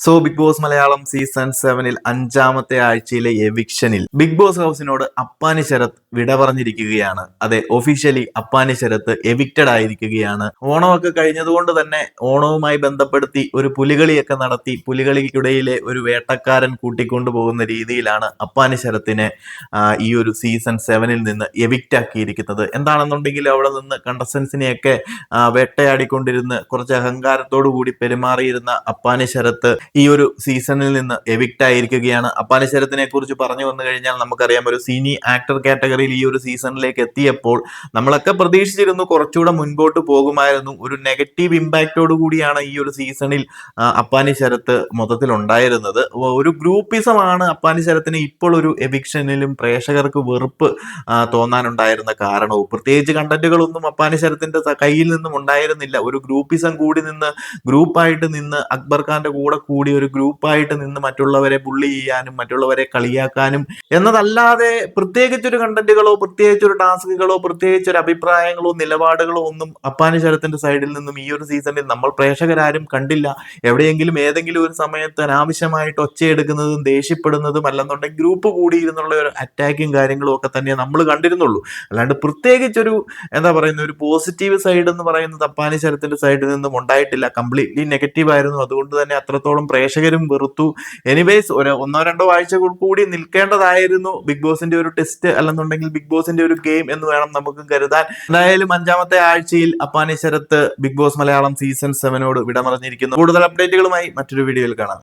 So Bigg Boss Malayalam season സെവനിൽ അഞ്ചാമത്തെ ആഴ്ചയിലെ എവിക്ഷനിൽ ബിഗ് ബോസ് ഹൗസിനോട് അപ്പാനി ശരത് വിട പറഞ്ഞിരിക്കുകയാണ്. അതെ ഒഫീഷ്യലി അപ്പാനി ശരത് എവിക്റ്റഡ് ആയിരിക്കുകയാണ്. ഓണമൊക്കെ കഴിഞ്ഞതുകൊണ്ട് തന്നെ ഓണവുമായി ബന്ധപ്പെടുത്തി ഒരു പുലികളിയൊക്കെ നടത്തി പുലികളിക്കിടയിലെ ഒരു വേട്ടക്കാരൻ കൂട്ടിക്കൊണ്ടു പോകുന്ന രീതിയിലാണ് അപ്പാനി ശരത്തിനെ ഈ ഒരു സീസൺ സെവനിൽ നിന്ന് എവിക്റ്റ് ആക്കിയിരിക്കുന്നത്. എന്താണെന്നുണ്ടെങ്കിൽ അവിടെ നിന്ന് കണ്ടസ്റ്റൻസിനെയൊക്കെ വേട്ടയാടിക്കൊണ്ടിരുന്ന് കുറച്ച് അഹങ്കാരത്തോടു കൂടി പെരുമാറിയിരുന്ന അപ്പാനി ശരത്ത് ഈ ഒരു സീസണിൽ നിന്ന് എവിക്റ്റ് ആയിരിക്കുകയാണ്. അപ്പാനി ശരത്തിനെ കുറിച്ച് പറഞ്ഞു വന്നു കഴിഞ്ഞാൽ നമുക്കറിയാം ഒരു സീനി ആക്ടർ കാറ്റഗറിയിൽ ഈ ഒരു സീസണിലേക്ക് എത്തിയപ്പോൾ നമ്മളൊക്കെ പ്രതീക്ഷിച്ചിരുന്നു കുറച്ചുകൂടെ മുൻപോട്ട് പോകുമായിരുന്നു. ഒരു നെഗറ്റീവ് ഇമ്പാക്റ്റോട് കൂടിയാണ് ഈ ഒരു സീസണിൽ അപ്പാനി ശരത്ത് മൊത്തത്തിൽ ഉണ്ടായിരുന്നത് ഒരു ഗ്രൂപ്പിസമാണ് അപ്പാനി ശരത്തിന് ഇപ്പോൾ ഒരു എവിക്ഷനിലും പ്രേക്ഷകർക്ക് വെറുപ്പ് തോന്നാനുണ്ടായിരുന്ന കാരണവും. പ്രത്യേകിച്ച് കണ്ടന്റുകളൊന്നും അപ്പാനി ശരത്തിന്റെ കയ്യിൽ നിന്നും ഉണ്ടായിരുന്നില്ല. ഒരു ഗ്രൂപ്പിസം കൂടി നിന്ന് ഗ്രൂപ്പായിട്ട് നിന്ന് അക്ബർ ഖാന്റെ കൂടെ കൂടി ഒരു ഗ്രൂപ്പായിട്ട് നിന്ന് മറ്റുള്ളവരെ ബുള്ളി ചെയ്യാനും മറ്റുള്ളവരെ കളിയാക്കാനും എന്നതല്ലാതെ പ്രത്യേകിച്ചൊരു കണ്ടന്റുകളോ പ്രത്യേകിച്ചൊരു ടാസ്കുകളോ പ്രത്യേകിച്ചൊരു അഭിപ്രായങ്ങളോ നിലപാടുകളോ ഒന്നും അപ്പാനി ശരത്തിന്റെ സൈഡിൽ നിന്നും ഈ ഒരു സീസണിൽ നമ്മൾ പ്രേക്ഷകരാരും കണ്ടില്ല. എവിടെയെങ്കിലും ഏതെങ്കിലും ഒരു സമയത്ത് അനാവശ്യമായിട്ട് ഒച്ചയെടുക്കുന്നതും ദേഷ്യപ്പെടുന്നതും അല്ലെന്നുണ്ടെങ്കിൽ ഗ്രൂപ്പ് കൂടിയിരുന്നുള്ള ഒരു അറ്റാക്കും കാര്യങ്ങളും ഒക്കെ തന്നെ നമ്മൾ കണ്ടിരുന്നുള്ളൂ. അല്ലാണ്ട് പ്രത്യേകിച്ചൊരു എന്താ പറയുന്ന ഒരു പോസിറ്റീവ് സൈഡ് എന്ന് പറയുന്നത് അപ്പാനി ശരത്തിന്റെ സൈഡിൽ നിന്നും ഉണ്ടായിട്ടില്ല. കംപ്ലീറ്റ്ലി നെഗറ്റീവ് ആയിരുന്നു. അതുകൊണ്ട് തന്നെ അത്രത്തോളം പ്രേക്ഷകരും വെറുത്തു. എനിവേസ് ഒരു ഒന്നോ രണ്ടോ ആഴ്ചകൾ കൂടി നിൽക്കേണ്ടതായിരുന്നു ബിഗ് ബോസിന്റെ ഒരു ടെസ്റ്റ് അല്ലെന്നുണ്ടെങ്കിൽ ബിഗ് ബോസിന്റെ ഒരു ഗെയിം എന്ന് വേണം നമുക്ക് കരുതാൻ. എന്തായാലും അഞ്ചാമത്തെ ആഴ്ചയിൽ Appani Sarath Bigg Boss Malayalam season സെവനോട് വിടമറിഞ്ഞിരിക്കുന്നു. കൂടുതൽ അപ്ഡേറ്റുകളുമായി മറ്റൊരു വീഡിയോയിൽ കാണാം.